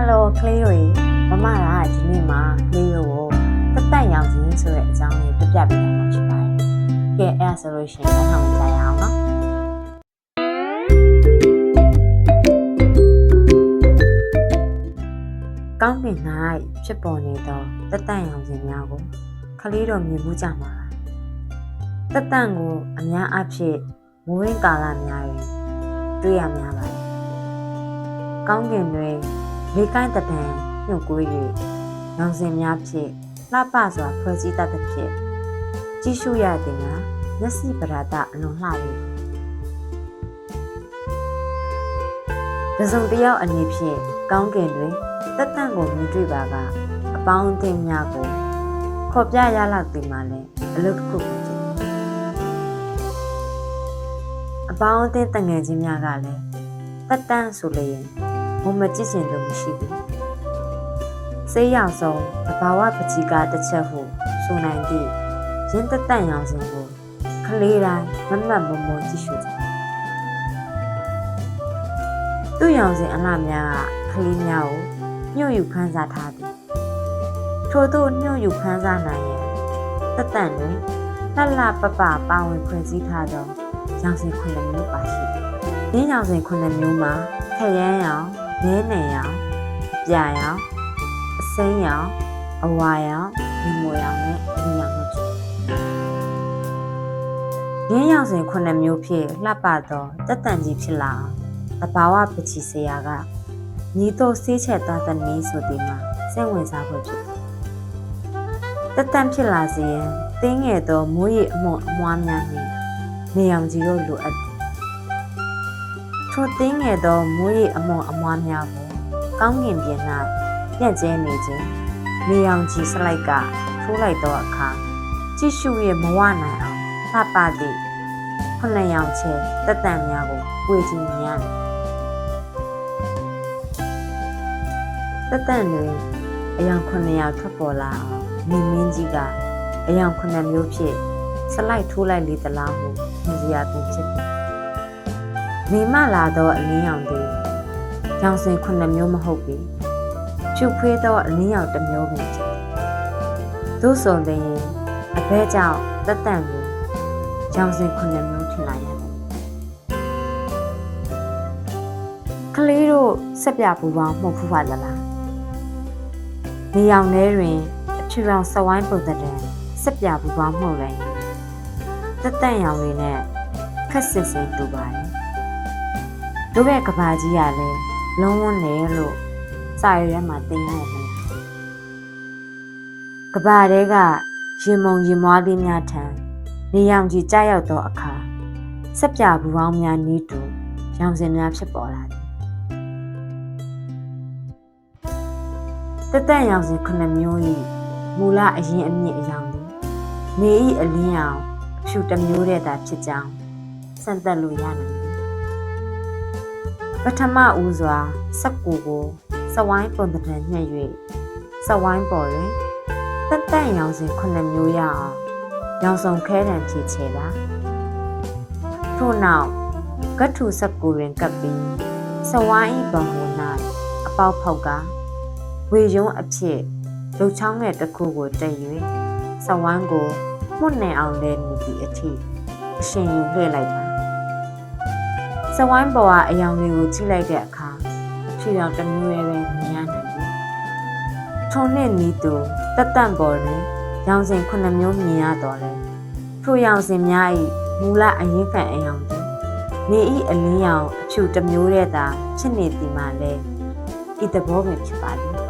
ဟယ်လိုကလေးတို့ရေမမကဒီနေ့မှာကလေးတို့ကိုတက်တက်ရောင်ခြင်းဆိုတဲ့အကြောင်းလေးပြပြပေးတာမှာဖြစ်ပါတယ်။ကဲအဲ့ဒါဆိုလို့ရှိရင်လက်ထောင်ကြရအောင်နော်။ကောင်းကင်၌ဖြစ်ပေါ်နေသောတက်တက်ရောင်ခြင်းများကိုကလေးတို့မြင်မှုကြမှာလား။တက်တန့်ကိုအများအပြည့်မိုးရင်းကာလများတွင်တွေ့ရများပါတယ်။ကောင်းကင်တွင် လေကိုင်းတပံညှို့ကွေး၍နောင်စင်များဖြင့်လှပစွာဖွဲ့စည်းတတ်သဖြင့်ကြည့်ရှုရသည်ကမျက်စိပရာဒအလွန်လှ၏တစုံတစ်ယောက်အနေဖြင့်ကောင်းကင်တွင်တက်တန့်ကိုမြင်တွေ့ပါကအပေါင်းအသင်းများကိုခေါ်ပြရလောက်ဒီမှာလဲအလုပ်တစ်ခုဖြစ်တယ်အပေါင်းအသင်းတငယ်ချင်းများကလည်းတက်တန့်ဆိုလျင် မမကြည့်စင်လို့မရှိဘူးစေးရောက်ဆုံးတဘာဝပကြီးကတစ်ချက်ဟုဆိုနိုင်သည့်ရင်းတက်တန့်ရောင်စင်ကိုကလေးတိုင်းမမတ်မမုံကြည့်ရှုကြသူ့ရောင်စင်အလှများကကလေးများကိုညှို့ယူခန်းစားထားသည်ထို့သို့ညှို့ယူခန်းစားနိုင်ရန်တက်တန့်တွင်လှလှပပပါဝင်ဖွဲ့စည်းထားသောရောင်စင်ခုနှစ်မျိုးပါရှိသည်။ဒီရောင်စင်ခုနှစ်မျိုးမှာခရမ်းရောင် နဲနယ်ရောင်ပြာရောင်အစိမ်းရောင်အဝါရောင်ဒီမိုရောင်နဲ့ဒီရောင်တို့ဖြစ်ရင်းရောင်စဉ်ခုနှစ်မျိုးဖြင့်လှပသောတက်တန်ကြီးဖြစ်လာအောင်တဘာဝပချီစရာကညီတို့ဆေးချက်သွားတဲ့နည်းဆိုဒီမှာစိတ်ဝင်စားဖို့ဖြစ်တယ်တက်တန်ဖြစ်လာစေရန်တင်းငယ်သောမိုးရေအမွန်အမွားများနှင့်နေအောင်ကြီးတို့လိုအပ်တယ် ထိုတင်းငယ်သောမိုးရေအမွန်အမွားများကိုကောင်းကင်ပြင်၌ပြန့်ကျဲနေခြင်းနေအောင်ကြီးစလိုက်ကထိုးလိုက်သောအခါကြည့်ရှု၍မဝနိုင်အောင်လှပသည့်ခုနှစ်ရောင်ချဲတက်တန်များကိုဝေခြင်းများတယ်တက်တန်တွင်အယောင်ခုနှစ်ယောက်ထွက်ပေါ်လာအောင်နေမင်းကြီးကအယောင်ခုနှစ်မျိုးဖြင့်စလိုက်ထိုးလိုက်လေသလားဟုမြင်စရာပင်ဖြစ်တယ် မိမလာသောအလင်းရောင်သည်ရောင်စင်ခုနှစ်မျိုးမဟုတ်ပေဖြူဖွေးသောအလင်းရောင်တစ်မျိုးပင်ဖြစ်တယ်သို့ဆိုလျှင်အဘဲကြောင့်တက်တန့်ကိုရောင်စင်ခုနှစ်မျိုးထင်လာရတယ်ကလေးတို့ဆက်ပြပူပေါင်းမှုတ်ဖူးပါလားလားနေရောင်ထဲတွင်အဖြူရောင်စဝိုင်းပုံသဏ္ဍာန်ဆက်ပြပူပေါင်းမှုတ်လိုက်ရင်တက်တန့်ရောင်တွေနဲ့ခက်စစ်စစ်တူပါတယ် တို့ရဲ့ကဘာကြီးကလည်းလုံးဝနေလို့စာရွက်ထဲမှာတင်ရတယ်မလားကဘာတဲကရင်မုံရင်မွားလေးများထံနေရောင်ကြီးကြားရောက်သောအခါဆက်ပြဘူးပေါင်းများနီးတူရောင်စင်များဖြစ်ပေါ်လာသည်တက်တန့်ရောင်စင်ခုနှစ်မျိုး၏မူလအရင်အမြင့်အယောင်သည်နေ၏အလင်းရောင်အဖြူတစ်မျိုးတည်းသာဖြစ်ကြောင်းစံသက်လို့ရနိုင်သည် ပထမဦးစွာစက်ကူကိုစဝိုင်းပုံတံညှက်၍စဝိုင်းပေါ်တွင်တက်တန့်ရောင်စင်ခုနှစ်မျိုးရအောင်ရောင်စုံခဲတံဖြည့်ချေပါထို့နောက်ကတ်ထူစက်ကူတွင်ကပ်ပြီးစဝိုင်း၏ဘုံဟို၌အပေါက်ဖောက်ကဝေယုံအဖြစ်လှုပ်ချောင်းငယ်တစ်ခုကိုတက်၍စဝိုင်းကိုမှုတ်နေအောင်လဲနေသည့်အထိအရှင်ယူလှည့်လိုက်ပါစ ဝိုင်းပေါ်ကအယောင်တွေကိုကြည့်လိုက်တဲ့အခါဖြူရောင်တစ်မျိုးရဲ့ပဲမြင်ရနိုင်ပြီထုံနဲ့နီးသူတက်တန့်ပေါ်တွင်ရောင်စင်ခုနှစ်မျိုးမြင်ရတော့လဲထိုရောင်စင်များ၏မူလအရင်ခံအယောင်သည်နေ၏အလင်းရောင်အဖြူတစ်မျိုးတည်းသာဖြစ်နေသည်မှာလဲဤသဘောပင်ဖြစ်ပါသည်